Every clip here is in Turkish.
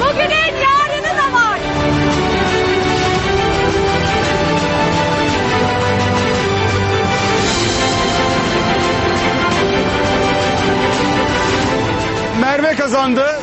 Bugünün yarını da var. Merve kazandı.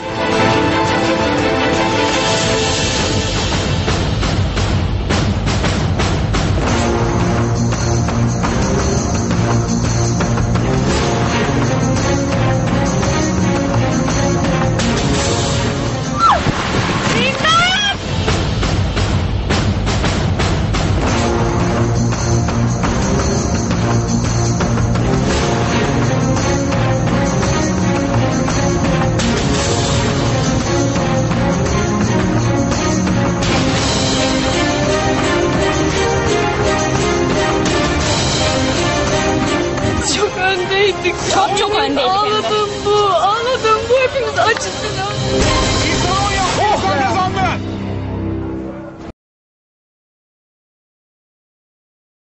Öndeydik. Çok çok öndeydik. Ağladım bu, ağladım bu. Hepimiz acıdılar.